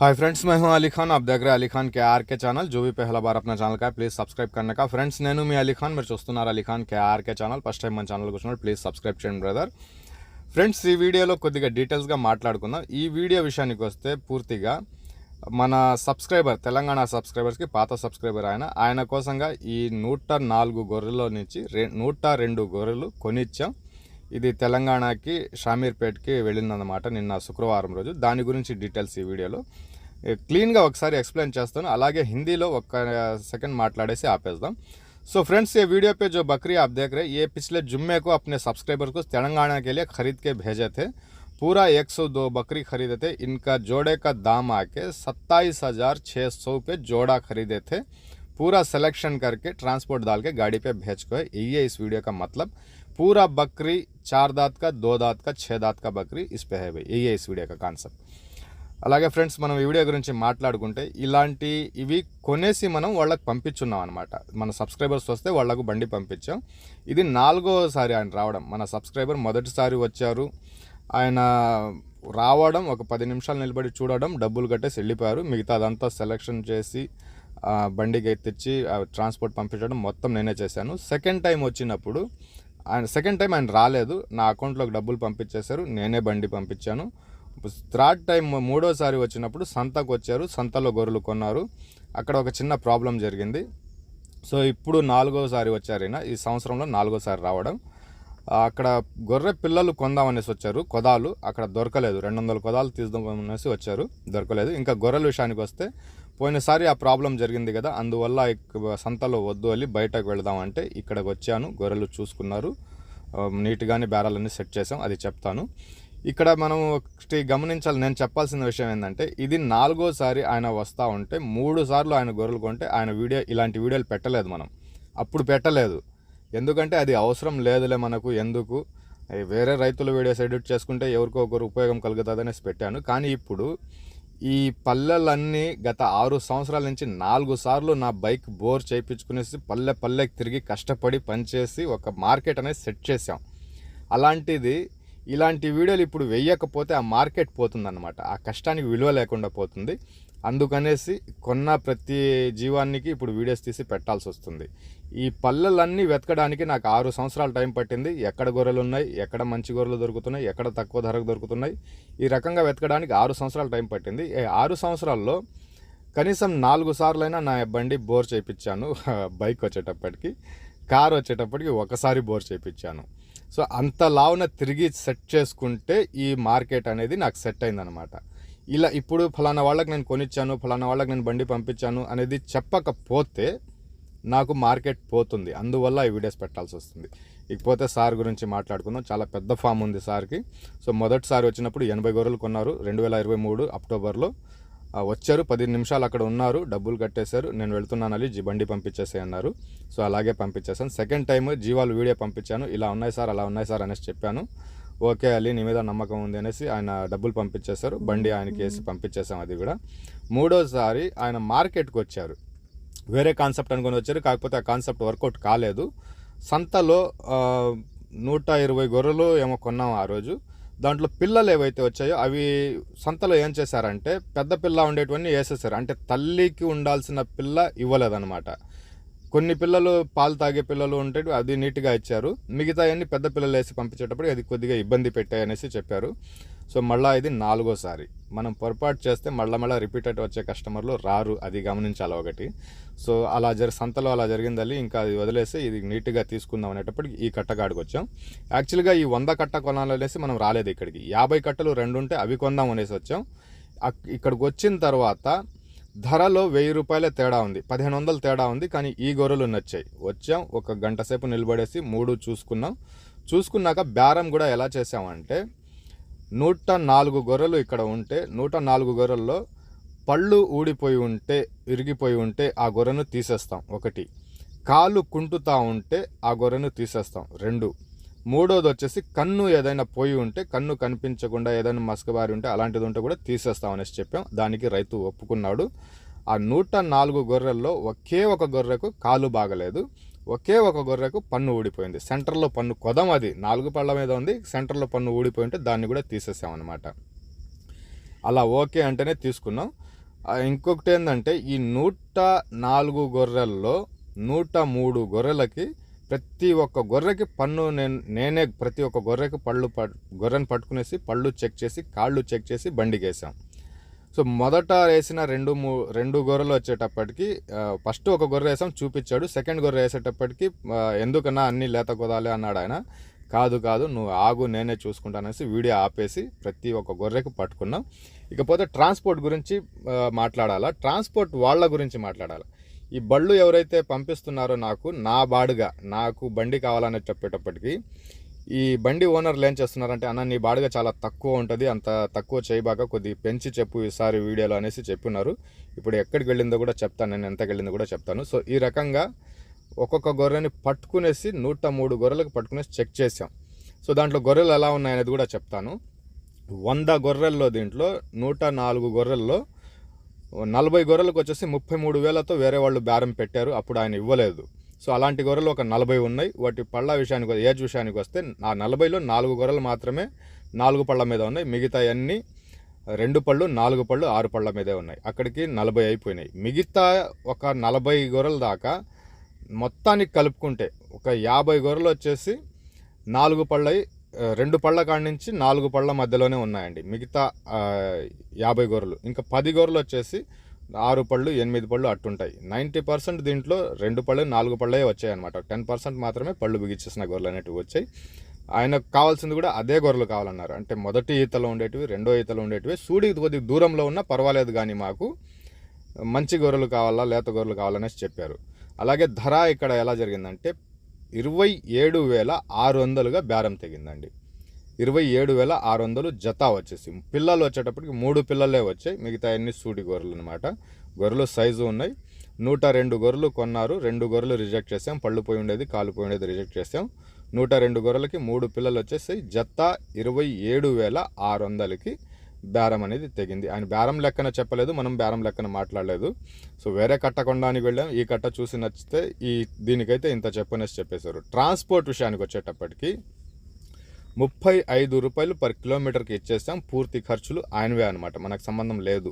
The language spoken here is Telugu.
हाय फ्रेंड्स मैं हूं अली खान आप देख रहे हैं अली खान के आर के ఛానల్ जो भी पहला बार अपना ఛానల్ का ప్లీజ్ సబ్స్క్రైబ్ करने का ఫ్రెండ్స్ నేను మీ అలీ ఖాన్ మీరు చూస్తున్నారు Ali Khan K R K channel first time మన ఛానల్ కూర్చున్నారు ప్లీజ్ సబ్స్క్రైబ్ చేయండి బ్రదర్ ఫ్రెండ్స్ ఈ వీడియోలో కొద్దిగా డీటెయిల్స్గా మాట్లాడుకుందాం ఈ వీడియో విషయానికి వస్తే పూర్తిగా మన సబ్స్క్రైబర్ తెలంగాణ సబ్స్క్రైబర్స్కి పాత సబ్స్క్రైబర్ ఆయన ఆయన కోసంగా ఈ నూట నాలుగు గొర్రెల నుంచి రె నూట రెండు గొర్రెలు కొనిచ్చాం ఇది తెలంగాణకి షామీర్పేట్కి వెళ్ళిందన్నమాట నిన్న శుక్రవారం రోజు దాని గురించి డీటెయిల్స్ ఈ వీడియోలో క్లీన్గా ఒకసారి ఎక్స్ప్లెయిన్ చేస్తాను అలాగే హిందీలో ఒక్క సెకండ్ మాట్లాడేసి ఆపేద్దాం सो फ्रेंड्स ये वीडियो पे जो बकरी आप देख रहे हैं ये पिछले जुम्मे को अपने सब्सक्राइबर को तेलंगाना के लिए खरीद के भेजे थे पूरा 102 बकरी खरीदे थे इनका जोड़े का दाम आके सत्ताईस हज़ार छः सौ पे जोड़ा खरीदे थे पूरा सिलेक्शन करके ट्रांसपोर्ट डाल के गाड़ी पे भेज को है यही है इस वीडियो का मतलब पूरा बकरी चार दांत का दो दांत का छः दांत का बकरी इस पे है भाई यही है इस वीडियो का कांसेप्ट అలాగే ఫ్రెండ్స్ మనం ఈ వీడియో గురించి మాట్లాడుకుంటే ఇలాంటి ఇవి కొనేసి మనం వాళ్ళకి పంపించున్నాం అనమాట మన సబ్స్క్రైబర్స్ వస్తే వాళ్ళకు బండి పంపించాం ఇది నాలుగోసారి ఆయన రావడం మన సబ్స్క్రైబర్ మొదటిసారి వచ్చారు ఆయన రావడం ఒక పది నిమిషాలు నిలబడి చూడడం డబ్బులు కట్టేసి వెళ్ళిపోయారు మిగతా అదంతా సెలెక్షన్ చేసి ఆ, బండికి తెచ్చి ఆ, ట్రాన్స్పోర్ట్ పంపించడం మొత్తం నేనే చేశాను సెకండ్ టైం వచ్చినప్పుడు ఆయన సెకండ్ టైం ఆయన రాలేదు. నా అకౌంట్లోకి డబ్బులు పంపించేశారు. నేనే బండి పంపించాను. థర్డ్ టైం మూడోసారి వచ్చినప్పుడు సంతకు వచ్చారు. సంతలో గొర్రెలు కొన్నారు. అక్కడ ఒక చిన్న ప్రాబ్లం జరిగింది. సో ఇప్పుడు నాలుగోసారి వచ్చారు ఈయన. ఈ సంవత్సరంలో నాలుగోసారి రావడం. అక్కడ గొర్రె పిల్లలు కొందామనేసి వచ్చారు. కొదాలు అక్కడ దొరకలేదు. రెండు వందల కొదాలు తీద్దామనేసి వచ్చారు. దొరకలేదు. ఇంకా గొర్రెల విషయానికి వస్తే పోయినసారి ఆ ప్రాబ్లం జరిగింది కదా. అందువల్ల సంతలో వద్దు వెళ్ళి బయటకు వెళదామంటే ఇక్కడికి వచ్చాను గొర్రెలు చూసుకున్నారు. నీట్గానే బేరాలన్నీ సెట్ చేసాం అది చెప్తాను. ఇక్కడ మనం ఒకటి గమనించాలి. నేను చెప్పాల్సిన విషయం ఏంటంటే ఇది నాలుగోసారి ఆయన వస్తూ ఉంటే మూడు సార్లు ఆయన గొర్రెలు కొంటే ఆయన వీడియో ఇలాంటి వీడియోలు పెట్టలేదు మనం. అప్పుడు పెట్టలేదు. ఎందుకంటే అది అవసరం లేదులే మనకు ఎందుకు? వేరే రైతుల వీడియోస్ ఎడిట్ చేసుకుంటే ఎవరికో ఒకరు ఉపయోగం కలుగుతుంది అనేసి పెట్టాను. కానీ ఇప్పుడు ఈ పల్లెలన్నీ గత ఆరు సంవత్సరాల నుంచి నాలుగు సార్లు నా బైక్ బోర్ చేయించుకునేసి పల్లె పల్లెకి తిరిగి కష్టపడి పనిచేసి ఒక మార్కెట్ అనేది సెట్ చేసాం అలాంటిది ఇలాంటి వీడియోలు ఇప్పుడు వేయకపోతే ఆ మార్కెట్ పోతుందన్నమాట. ఆ కష్టానికి విలువ లేకుండా పోతుంది. అందుకనేసి కొన్న ప్రతి జీవానికి ఇప్పుడు వీడియోస్ తీసి పెట్టాల్సి వస్తుంది. ఈ పల్లెలన్నీ వెతకడానికి నాకు ఆరు సంవత్సరాలు టైం పట్టింది. ఎక్కడ గొర్రెలు ఉన్నాయి ఎక్కడ మంచి గొర్రెలు దొరుకుతున్నాయి ఎక్కడ తక్కువ ధరకు దొరుకుతున్నాయి ఈ రకంగా వెతకడానికి ఆరు సంవత్సరాలు టైం పట్టింది. ఆరు సంవత్సరాల్లో కనీసం నాలుగు సార్లైనా నా బండి బోర్ చేయించాను. బైక్ వచ్చేటప్పటికి కార్ వచ్చేటప్పటికి ఒకసారి బోర్ చేయించాను. సో అంత లావున తిరిగి సెట్ చేసుకుంటే ఈ మార్కెట్ అనేది నాకు సెట్ అయిందనమాట ఇలా ఇప్పుడు ఫలానా వాళ్ళకి నేను కొనిచ్చాను ఫలానా వాళ్ళకి నేను బండి పంపించాను అనేది చెప్పకపోతే నాకు మార్కెట్ పోతుంది. అందువల్ల ఈ వీడియోస్ పెట్టాల్సి వస్తుంది. ఇకపోతే సార్ గురించి మాట్లాడుకుందాం. చాలా పెద్ద ఫామ్ ఉంది సార్కి. సో మొదటిసారి వచ్చినప్పుడు ఎనభై గొర్రెలు కొన్నారు. రెండు వేల ఇరవై మూడు అక్టోబర్లో. వచ్చారు. పది నిమిషాలు అక్కడ ఉన్నారు. డబ్బులు కట్టేశారు. నేను వెళ్తున్నాను అని జీ బండి పంపించేసే అన్నారు. సో అలాగే పంపించేసాను సెకండ్ టైం జీవాలు వీడియో పంపించాను. ఇలా ఉన్నాయి సార్ అలా ఉన్నాయి సార్ అనేసి చెప్పాను. ఓకే అలీ నీ మీద నమ్మకం ఉంది అనేసి ఆయన డబ్బులు పంపించేశారు. బండి ఆయనకి వేసి పంపించేసాం అది కూడా. మూడోసారి ఆయన మార్కెట్కి వచ్చారు. వేరే కాన్సెప్ట్ అనుకొని వచ్చారు. కాకపోతే ఆ కాన్సెప్ట్ వర్కౌట్ కాలేదు. సంతలో నూట ఇరవై గొర్రెలు ఏమో కొన్నాం ఆ రోజు. దాంట్లో పిల్లలు ఏవైతే వచ్చాయో అవి సంతలో ఏం చేశారంటే పెద్ద పిల్ల ఉండేటివన్నీ వేసేసారు. అంటే తల్లికి ఉండాల్సిన పిల్ల ఇవ్వలేదన్నమాట. కొన్ని పిల్లలు పాలు తాగే పిల్లలు ఉంటే అది నీట్గా ఇచ్చారు. మిగతా అన్ని పెద్ద పిల్లలు వేసి పంపించేటప్పుడు అది కొద్దిగా ఇబ్బంది పెట్టాయనేసి చెప్పారు. సో మళ్ళీ ఇది నాలుగోసారి. మనం పొరపాటు చేస్తే మళ్ళీ మళ్ళీ రిపీటెడ్ వచ్చే కస్టమర్లు రారు. అది గమనించాలి ఒకటి. సో అలా జరి సంతలో అలా జరిగిందని ఇంకా అది వదిలేసి ఇది నీట్గా తీసుకుందాం అనేటప్పటికి ఈ కట్టగాడికి వచ్చాం. యాక్చువల్గా ఈ వంద కట్ట కొనాలనేసి మనం రాలేదు ఇక్కడికి. యాభై కట్టలు రెండు ఉంటే అవి కొందాం అనేసి వచ్చాం. అక్- ఇక్కడికి వచ్చిన తర్వాత ధరలో వెయ్యి రూపాయలే తేడా ఉంది. పదిహేను వందలు తేడా ఉంది. కానీ ఈ గొర్రెలు నచ్చాయి. వచ్చాం. ఒక గంట సేపు నిలబడేసి మూడు చూసుకున్నాం. చూసుకున్నాక బేరం కూడా ఎలా చేసామంటే నూట నాలుగు గొర్రెలు ఇక్కడ ఉంటే నూట నాలుగు గొర్రెల్లో పళ్ళు ఊడిపోయి ఉంటే ఇరిగిపోయి ఉంటే ఆ గొర్రెను తీసేస్తాం. ఒకటి. కాలు కుంటుతా ఉంటే ఆ గొర్రెను తీసేస్తాం. రెండు. మూడోది వచ్చేసి కన్ను ఏదైనా పోయి ఉంటే కన్ను కనిపించకుండా ఏదైనా మసకబారి ఉంటే అలాంటిది ఉంటే కూడా తీసేస్తాం అనేసి చెప్పాం. దానికి రైతు ఒప్పుకున్నాడు. ఆ నూట నాలుగు గొర్రెల్లో ఒకే ఒక గొర్రెకు కాలు బాగలేదు ఒకే ఒక గొర్రెకు పన్ను ఊడిపోయింది. సెంటర్లో పన్ను కొదం అది. నాలుగు పళ్ళ మీద ఉంది. సెంటర్లో పన్ను ఊడిపోయి ఉంటే దాన్ని కూడా తీసేసామన్నమాట. అలా ఓకే అంటేనే తీసుకున్నాం. ఇంకొకటి ఏంటంటే ఈ నూట నాలుగు గొర్రెల్లో నూట మూడు గొర్రెలకి ప్రతి ఒక్క గొర్రెకి పన్ను నేను నేనే ప్రతి ఒక్క గొర్రెకి పళ్ళు పట్ గొర్రెను పట్టుకునేసి పళ్ళు చెక్ చేసి కాళ్ళు చెక్ చేసి బండికేసాం. సో మొదట వేసిన రెండు మూ రెండు గొర్రెలు వచ్చేటప్పటికి ఫస్ట్ ఒక గొర్రె వేసాం చూపించాడు. సెకండ్ గొర్రె వేసేటప్పటికి ఎందుకన్నా అన్ని లేత కుదాలి అన్నాడు ఆయన. కాదు కాదు నువ్వు ఆగు నేనే చూసుకుంటానేసి వీడియో ఆపేసి ప్రతి ఒక్క గొర్రెకి పట్టుకున్నాం. ఇకపోతే ట్రాన్స్పోర్ట్ గురించి మాట్లాడాలా? ట్రాన్స్పోర్ట్ వాళ్ళ గురించి మాట్లాడాలి? ఈ బళ్ళు ఎవరైతే పంపిస్తున్నారో నాకు నా బాడుగా నాకు బండి కావాలని చెప్పేటప్పటికి ఈ బండి ఓనర్లు ఏం చేస్తున్నారంటే అన్న నీ బాడిగా చాలా తక్కువ ఉంటుంది అంత తక్కువ చేయబాక కొద్ది పెంచి చెప్పు ఈసారి వీడియోలో అనేసి చెప్పున్నారు ఇప్పుడు ఎక్కడికి వెళ్ళిందో కూడా చెప్తాను నేను ఎంతకు వెళ్ళిందో కూడా చెప్తాను. సో ఈ రకంగా ఒక్కొక్క గొర్రెని పట్టుకునేసి నూట మూడు గొర్రెలకు పట్టుకునేసి చెక్ చేసాం సో దాంట్లో గొర్రెలు ఎలా ఉన్నాయనేది కూడా చెప్తాను. వంద గొర్రెల్లో దీంట్లో నూట నాలుగు గొర్రెల్లో నలభై గొర్రెలకు వచ్చేసి ముప్పై మూడు వేలతో వేరే వాళ్ళు బేరం పెట్టారు అప్పుడు ఆయన ఇవ్వలేదు. సో అలాంటి గొర్రెలు ఒక నలభై ఉన్నాయి. వాటి పళ్ళ విషయానికి ఏజ్ విషయానికి వస్తే ఆ నలభైలో నాలుగు గొర్రెలు మాత్రమే నాలుగు పళ్ళ మీద ఉన్నాయి. మిగతా అన్నీ రెండు పళ్ళు నాలుగు పళ్ళు ఆరు పళ్ళ మీదే ఉన్నాయి. అక్కడికి నలభై అయిపోయినాయి. మిగతా ఒక నలభై గొర్రెల దాకా మొత్తానికి కలుపుకుంటే ఒక యాభై గొర్రెలు వచ్చేసి నాలుగు పళ్ళై రెండు పళ్ళ కాడి నుంచి నాలుగు పళ్ళ మధ్యలోనే ఉన్నాయండి. మిగతా యాభై గొర్రెలు. ఇంకా పది గొర్రెలు వచ్చేసి ఆరు పళ్ళు ఎనిమిది పళ్ళు అట్టుంటాయి. నైంటీ పర్సెంట్ దీంట్లో రెండు పళ్ళు నాలుగు పళ్ళే వచ్చాయి అనమాట టెన్ పర్సెంట్ మాత్రమే పళ్ళు బిగించేసిన గొర్రెలు అనేటివి వచ్చాయి. ఆయనకు కావాల్సింది కూడా అదే గొర్రెలు కావాలన్నారు. అంటే మొదటి ఈతలో ఉండేటివి రెండో ఈతలో ఉండేటివి. సూడికి కొద్దిగా దూరంలో ఉన్నా పర్వాలేదు కానీ మాకు మంచి గొర్రెలు కావాలా లేత గొర్రెలు కావాలనేసి చెప్పారు. అలాగే ధర ఇక్కడ ఎలా జరిగిందంటే ఇరవై ఏడు వేల ఆరు వందలుగా బేరం తెగిందండి. ఇరవై ఏడు వేల ఆరు వందలు జత వచ్చేసి. పిల్లలు వచ్చేటప్పటికి మూడు పిల్లలే వచ్చాయి. మిగతా అన్ని సూటి గొర్రెలు అనమాట గొర్రెలు సైజు ఉన్నాయి. నూట రెండు గొర్రెలు కొన్నారు. రెండు గొర్రెలు రిజెక్ట్ చేసాం. పళ్ళు పోయి ఉండేది కాలు పోయి ఉండేది రిజెక్ట్ చేసాం. నూట రెండు గొర్రెలకి మూడు పిల్లలు వచ్చేసి జత ఇరవై ఏడు వేల ఆరు వందలకి బేరం అనేది తెగింది. ఆయన బేరం లెక్కన చెప్పలేదు మనం బేరం లెక్కన మాట్లాడలేదు. సో వేరే కట్ట కొనడానికి వెళ్ళాం. ఈ కట్ట చూసి నచ్చితే ఈ దీనికైతే ఇంత చెప్పనేసి చెప్పేశారు. ట్రాన్స్పోర్ట్ విషయానికి వచ్చేటప్పటికి ముప్పై ఐదు రూపాయలు పర్ కిలోమీటర్కి ఇచ్చేసాం. పూర్తి ఖర్చులు ఆయనవే అనమాట మనకు సంబంధం లేదు.